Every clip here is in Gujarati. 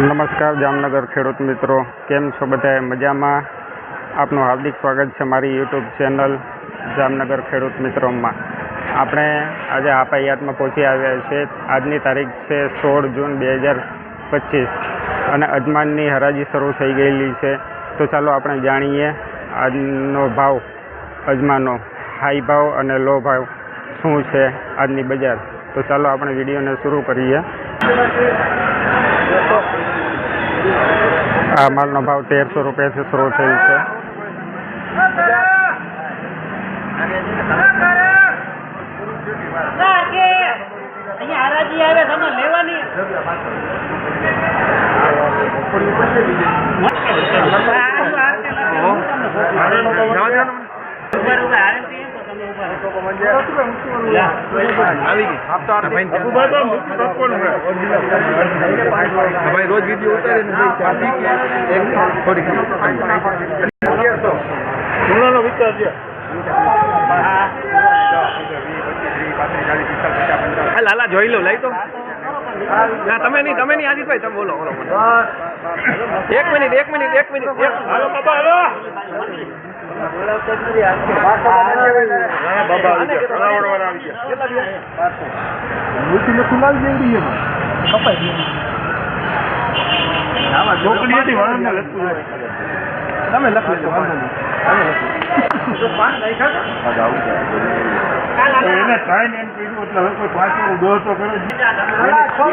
નમસ્કાર જામનગર ખેડૂત મિત્રો, કેમ છો બધા મજામાં? આપનું હાર્દિક સ્વાગત છે મારી યુટ્યુબ ચેનલ જામનગર ખેડૂત મિત્રોમાં. આપણે આજે આપાયાતમાં પહોંચી આવ્યા છે આજની તારીખ છે સોળ જૂન બે હજાર પચીસ અને અજમાનની હરાજી શરૂ થઈ ગયેલી છે. તો ચાલો આપણે જાણીએ આજનો ભાવ અજમાનો હાઈ ભાવ અને લો ભાવ શું છે આજની બજાર? તો ચાલો આપણે વિડીયોને શરૂ કરીએ. આ માલનો ભાવ તેરસો રૂપિયાથી શરૂ થયું છે. લેવાની ભાઈ રોજ વીડિયો ઉતારે ભાઈ લાલા જોઈ લો લઈ તો ના તમે નહીં તમે નહીં આજીતભાઈ તમે બોલો બોલો એક મિનિટ એક મિનિટ એક મિનિટ હાલો બાબા હાલો. તમે લખ લેજો વાંધો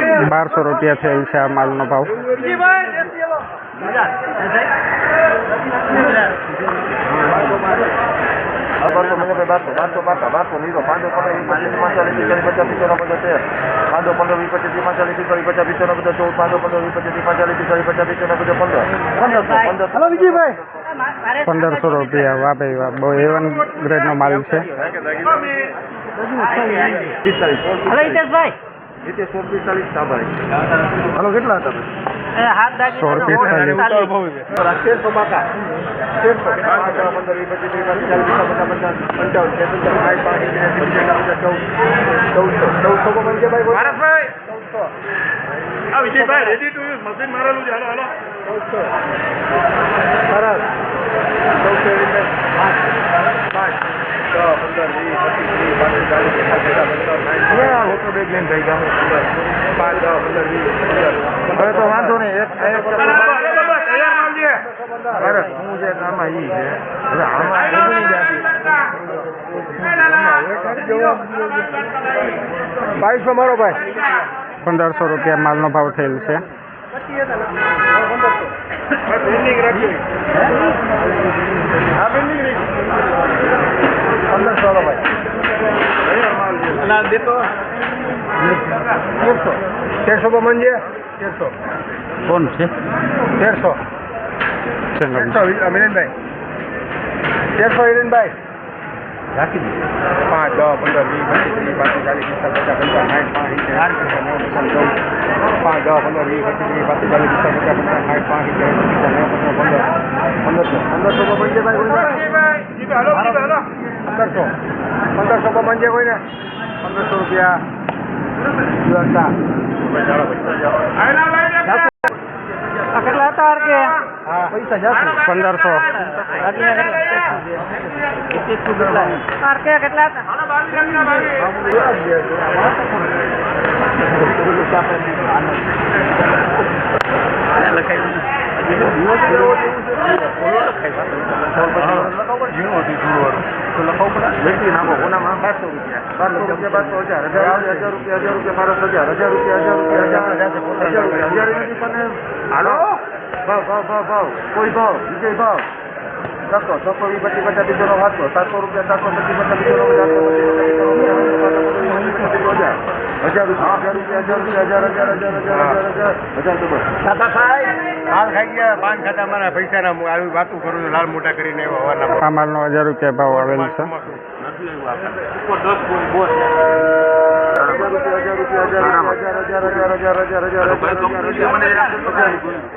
નહીં બારસો રૂપિયા છે આ માલનો ભાવ? બારસો મને બારસો બારસો બારસો બારસો લીધો પાંચસો પંદર વીસ પચીસ પચાસ પચાસ પિત્તોર બધા તેર પાંચસો પંદર વીસ પચીસ પાંચાલીસ પિત્તોર પચાસ પિત્તોર બધા ચૌદ પાંચસો પંદર વીસ પચીસ પાંચાલીસ પિત્તોર પચાસ પિત્તોર બધા પંદર પંદરસો પંદર હલો વિજયભાઈ પંદરસો રૂપિયા વાહ ભાઈ વાહ બહુ એવન ગ્રેડનો માલ છે. હલો હિતેશભાઈ. રીતે સો પિસ્તાલીસ સાભાઈ હાલો કેટલા હતા Vijaybhai ready to use machine મારેલું છે. હાલો હાલો. સરસ ચૌદસો પાંચ. પાંચ. હવે તો વાંધો નહીં એક અરે હું જે આમાં ઈ છે હવે આમાં બાવીસો મારો ભાઈ પંદરસો રૂપિયા માલનો ભાવ થયેલ છે તેરસો પર મન છે તેરસો. કોણ છે? તેરસો. તેરસો મિલનભાઈ તેરસો હિરેનભાઈ રાખી દો. પાંચ દસ પંદર વીસ પચીસ ત્રીસ પાંત્રીસ ચાલીસ પિસ્તાલીસ પચાસ પંચાવન સાઠ પાંચ સિત્તેર નેવું પચાસ ચૌદ પાંચ દસ પંદર વીસ પચીસ ત્રીસ પાંત્રીસ ચાલીસ પિસ્તાલીસ પચાસ પંચાવન સાઠ પાંચ પચાસ નેવું પચાસ પંદર પંદરસો. પંદરસો જીભાઈ, હાલો પંદરસો. પંદરસો કોઈને. પંદરસો રૂપિયા. કેટલા હતા કે? પૈસા જશે. પંદરસો. કે કેટલા હતા? હાલો વ્યક્તિ નાખો કોનામાં બારસો રૂપિયા બારસો રૂપિયા બારસો હજાર હજાર હજાર રૂપિયા હજાર રૂપિયા બારસો હજાર હજાર રૂપિયા હજાર રૂપિયા હજાર હજાર રૂપિયા હજાર નથી પણ હાલો ભાવ ભાવ ભાવ ભાવ કોઈ ભાવ વિજય ભાવ છસો છસો વીસ પચીસ પચાસ બીજો વાંચો સાતસો રૂપિયા સાતસો પચીસ પચાસ બીજો હજાર રૂપિયા હજાર રૂપિયા હજાર રૂપિયા હજાર હજાર હજાર હજાર હજાર હજાર તો દાદા સાહેબ હાલ ખાઈ ગયા પાન ખાતા મારા પૈસા ના આવી વાતું કરું છું લાલ મોટા કરીને એવા હવાના માલનો હજાર રૂપિયા ભાવ આવેલ છે Gracias.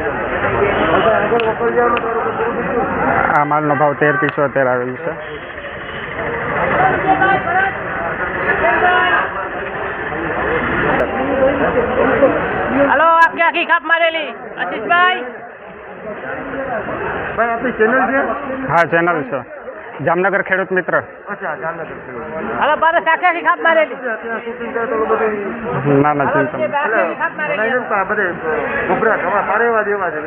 માલનો ભાવ તેર પિચોતેર આવેલ છે હલો આખી આખી ખાપ મારેલી આશીષભાઈ ભાઈ આપણી ચેનલ છે હા ચેનલ છે જામનગર ખેડૂત મિત્ર. હવે પારેવા દેવા છે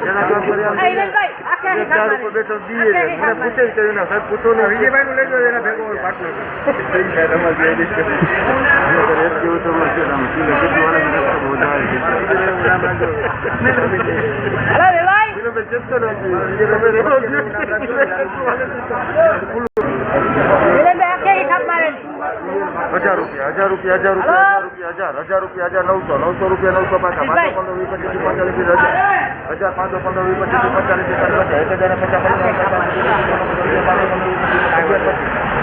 જેના કામ બેઠો દીએ એના સાહેબ પૂછો ને એના બચત કરો તમે રહો હજાર રૂપિયા હજાર રૂપિયા હજાર રૂપિયા હજાર હજાર રૂપિયા હજાર નવસો નવસો રૂપિયા નવસો પાછા પાંચસો પંદર વીસ પચીસ પંચાલીસ હજાર હજાર પાંચસો પંદર વીસ પચીસ પંચાલીસ એક હજાર પચાસ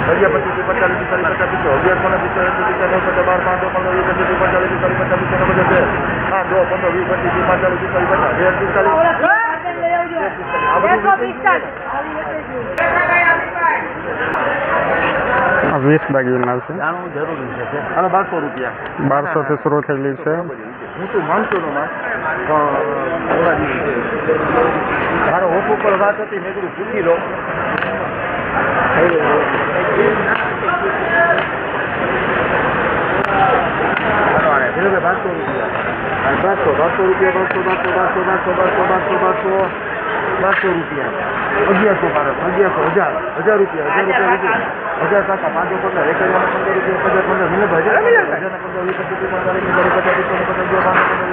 અગિયાર પચીસ પચાલીસ ચાલીસ પચાસ પીસો અગિયાર પંદર પીસો એક પીસો નવ પચાસ બાર પાંચસો પંદર વીસ પચીસ પંચાલીસ ચાલીસ પચાસ પીસો નવ પચાસ હા જો પંદર વીસ પચીસ પંચાલીસ ચાલીસ પચાસ બે પિસ્તાલીસ વીસ દાગીના છે. જાણવું જરૂરી છે અને બારસો રૂપિયા. બારસો થી શરૂ થયેલી છે. હું તો માનતો નો મારો. ઓપ પર વાત હતી મેં કીધું પૂછી લો બારસો રૂપિયા. બારસો બારસો રૂપિયા બારસો બારસો બારસો બારસો બારસો બારસો બારસો. સાતસો રૂપિયા અગિયારસો બારસો અગિયારસો હજાર હજાર રૂપિયા હજાર રૂપિયા હજાર કાકા પાંચસો પંદર એક હજાર પંદર રૂપિયા પચાસ પંદર મિનિટ હજાર હજાર પંદર વીસ પચીસ પંદર એક હજાર પચાસ પંદર પચાસ હજાર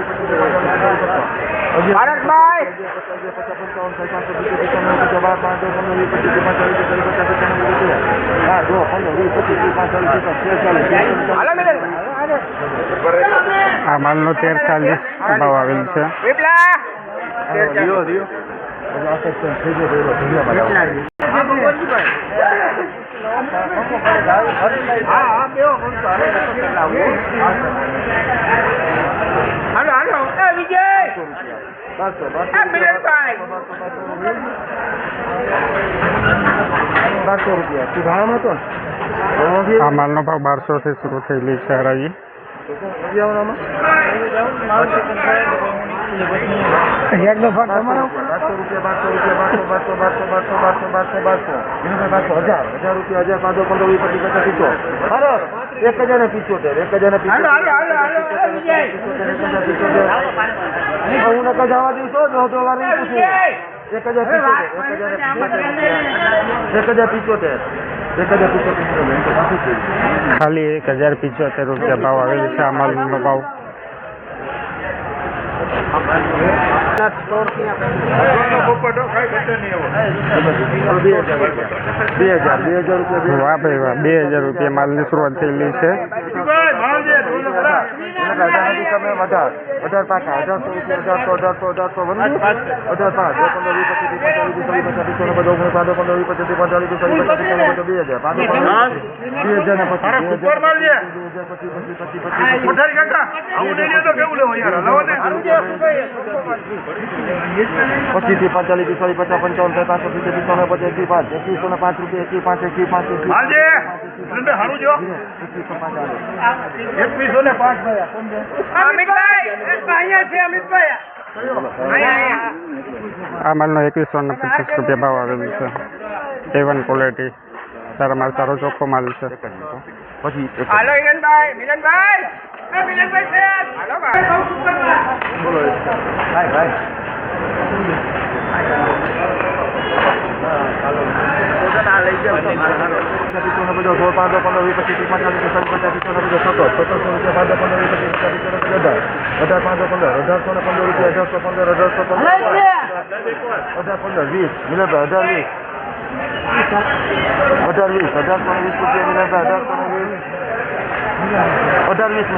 આ માલનો તેર ચાલીસ ભાવ આવેલ છે હાલે હાલો એ વિજય બારસો એ મિલનભાઈ. બારસો રૂપિયા તું ભાવમાં હતો આ માલનો ભાવ બારસો થી શરૂ થયેલી છે હરાજી હજારનો રૂપિયા બારસો રૂપિયા બારસો બારસો બારસો બારસો બારસો બારસો બારસો એનો હજાર હજાર રૂપિયા હજાર પાંચસો પંદર વીસ પચીસ પચાસ બરાબર એક હજાર ને એક હજાર ને પીચોતેર હું નકર જવા દઉં તો દોઢ ડોલર એક હજાર પીચોતેર એક હજાર ખાલી એક હજાર પિચોતેર રૂપિયા ભાવ આવેલ છે આ માલનો ભાવ બે હજાર બે હજાર રૂપિયા વાહ ભાઈ વાહ બે હજાર રૂપિયા માલની શરૂઆત થયેલી છે. અઢાર અઢાર પાંચ અઢારસો રૂપિયા અઢારસો અઢારસો અઢારસો અઢાર પાંચ પંદર વીસ પચીસ પંદર પાંચ પંદર વીસ પચીસ બે હજાર પાંચસો બે હજાર ને પચીસ બે હજાર પચીસ પચીસ પચીસ પચીસથી પાંચાલીસ પિસ્તાલીસ પચાસ પંચાવન પચાસ પચીસ એકસો ને પચાસ એકથી પાંચ એકવીસો ને પાંચ રૂપિયા એકથી પાંચ એકથી પાંચ એકવીસો પાંચ એકવીસો ને પાંચ ભાઈ અમિતભાઈ અહીંયા છે અમિતભાઈ અહીંયા અહીંયા આ માલનો એકવીસો ને પચીસ રૂપિયા ભાવ આવેલ છે એ વન ક્વોલિટી સારા માલ સારો ચોખ્ખો માલ છે પછી એક હાલો હિરણભાઈ મિલનભાઈ એ મિલનભાઈ છે હાલો ભાઈ બહુ સુપર બોલો ભાઈ ભાઈ પાંચ પંદર વીસ પચીસ ત્રીસ પાંચ ચાલીસ પિસ્તાલીસ પચાસ પિત્તોનો સત્તર સત્તરસો પંદર વીસ પચીસ પચાસ બધો અઢાર અઢાર પાંચ દો પંદર અઢારસો ને પંદર રૂપિયા અઢારસો પંદર અઢારસો પંદર અઢાર પંદર વીસ મિલનભાઈ અઢાર વીસ અઢાર વીસ અઢારસો ને વીસ રૂપિયા મિલનભાઈ અઢારસો ને વીસ અઢાર વીસ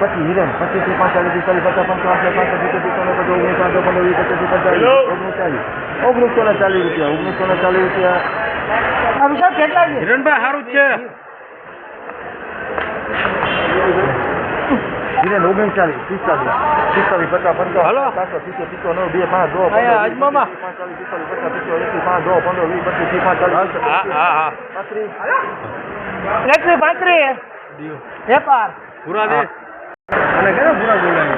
પચીસ હિરેન પચીસથી પાંચાલીસ પિસ્તાલીસ પચાસ પંચાવન પાંચ સિત્તેર પિત્તોતેર પચાસ ઓગણીસ પાંચ પંદર વીસ પચીસ પચાસ ઓગણચાલીસ ઓગણીસો ને ચાલીસ રૂપિયા ઓગણીસો ને ચાલીસ રૂપિયા હિરણભાઈ સારું છે. હિરેન ઓગણચાલીસ પિસ્તાલીસ પિસ્તાલીસ પચાસ પંચાવન. સાતસો પિત્તો પિત્તો નવ બે પાંચ દો. પાંચાલીસ પિસ્તાલીસ પચાસ પિત્તો એસી પાંચ દો પંદર વીસ પચીસ ત્રીસ હા હા પાંત્રીસ. પાંત્રીસ. વેપાર. પૂરા દે અને કેના પૂરા બોલાય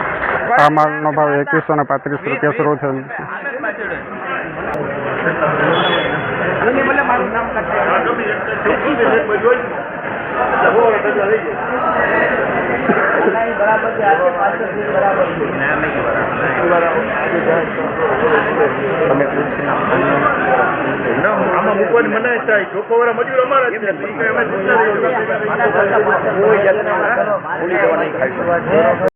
આ માલનો ભાવ એકવીસો ને પાંત્રીસ રૂપિયા શરૂ થયેલ છે. આમાં મૂકવાની મનાય થાય. ચોખ્ખો મજૂર અમારા છે. અમે